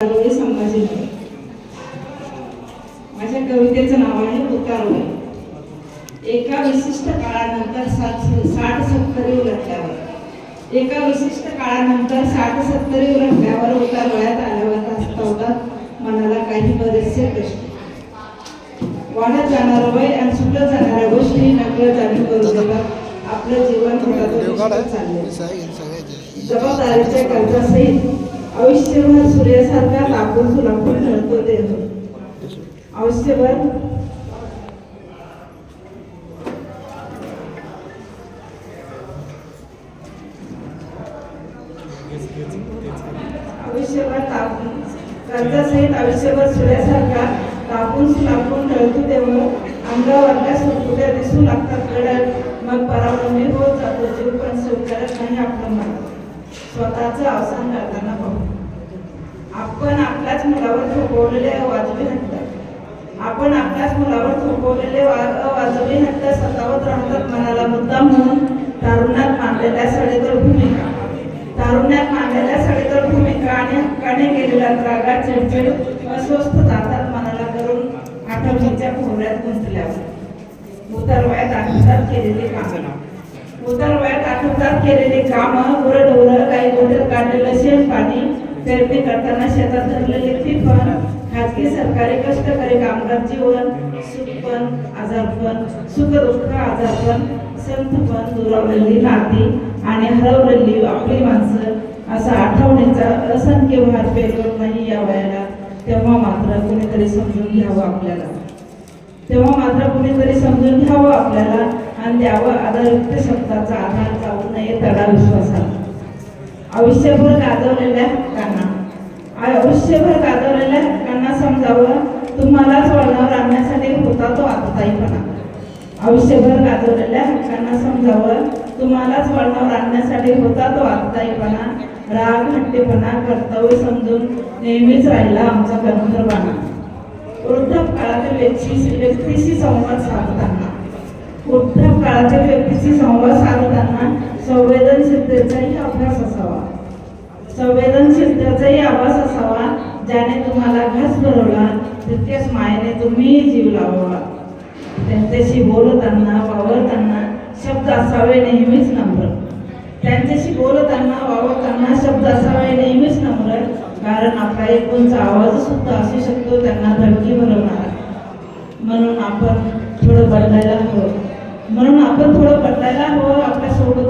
संभाजीनगर माझ्या कवितेचं नाव आहे उतारवय एका विशिष्ट काळानंतर सात साठ सत्तरी उलटल्यावर. एका विशिष्ट काळानंतर साठ सत्तरी उलटल्यावर उतारवयात आल्यावर तासतावतात मनाला काही बरेचसे प्रश्न. वाढत जाणार वय आणि सुटत जाणाऱ्या गोष्टी नकळ जाणीव करून देतात आपलं जीवन होतात चाललंय. जबाबदारीच्या कर्जासहित आयुष्यभर सूर्यासारखा तापून सुलापून ठरतो देह आयुष्यभर. आयुष्यभर तापून कर्जासहित आयुष्यभर सूर्यासारखा तापून सुलापून ठरतो देह अंगावरल्या सुरकुट्या दिसू लागतात गडद मग परावलंबी होत जातो जीव पण स्वीकारत नाही आपलं मन. स्वतःचं अवसान करताना पाहू आपण आपल्याच मुलावर थोपवलेले वाजवी हट्ट. आपण आपल्याच मुलावर थोपवलेले वाजवी हट्ट सतावत राहतात मनाला मुद्दा म्हणून. तारुण्यात मांडलेल्या सडेतोड भूमिका. तारुण्यात मांडलेल्या सडेतोड भूमिका आणि हक्काने गेलेल्या त्रागात चिडचिड अस्वस्थ जातात मनाला करून आठवणीच्या भोवऱ्यात गुंतल्यावर. उतर वयात केलेली कामना उतर वयात केलेले काम कामं गुरढोरं काही गोठ्यात काढलेलं शेण पाणी पेरणी करताना शेतात धरलेले तिफन खाजगी सरकारी कष्टकरी कामगार जीवन सुखपण आजारपण सुखदुःख आजारपण संतपण दुरावलेली नाती आणि हरवलेली आपली माणसं असा आठवणीचा असंख्य भार पेरवत नाही या वयाला तेव्हा मात्र कुणीतरी समजून घ्यावं आपल्याला. तेव्हा मात्र कुणीतरी समजून घ्यावं आपल्याला आणि द्यावं आदरयुक्त शब्दाचा आधार जाऊ नये त्याला विश्वासाला आयुष्यभर गाजवलेल्या हक्कांना आयुष्यभर गाजवलेल्या हक्कांना समजावं तुम्हालाच वळणावर आणण्यासाठी होता तो आतताईपणा. आयुष्यभर गाजवलेल्या हक्कांना समजावं तुम्हालाच वळणावर आणण्यासाठी होता तो आतताईपणा. राग हट्टेपणा कर्तव्य समजून नेहमीच राहिला आमचा गंधर्वाना वृद्ध काळातील व्यक्तीशी व्यक्तीशी संवाद साधताना. वृद्ध काळातील व्यक्तीशी संवाद साधताना संवेदनशीलतेचाही अभ्यास असावा. संवेदनशीलतेचाही आभास असावा ज्याने तुम्हाला घास भरवला तितक्याच मायेने तुम्ही जीव लावावा. त्यांच्याशी बोलताना वावरताना शब्द असावे नेहमीच नम्र. त्यांच्याशी बोलताना वावरताना शब्द असावे नेहमीच नम्र कारण आपला एकूणचा आवाज सुद्धा असू शकतो त्यांना धडकी भरवणारा. म्हणून आपण थोडं बदलायला हवं. म्हणून आपण थोडं बदलायला हवं आपल्यासोबत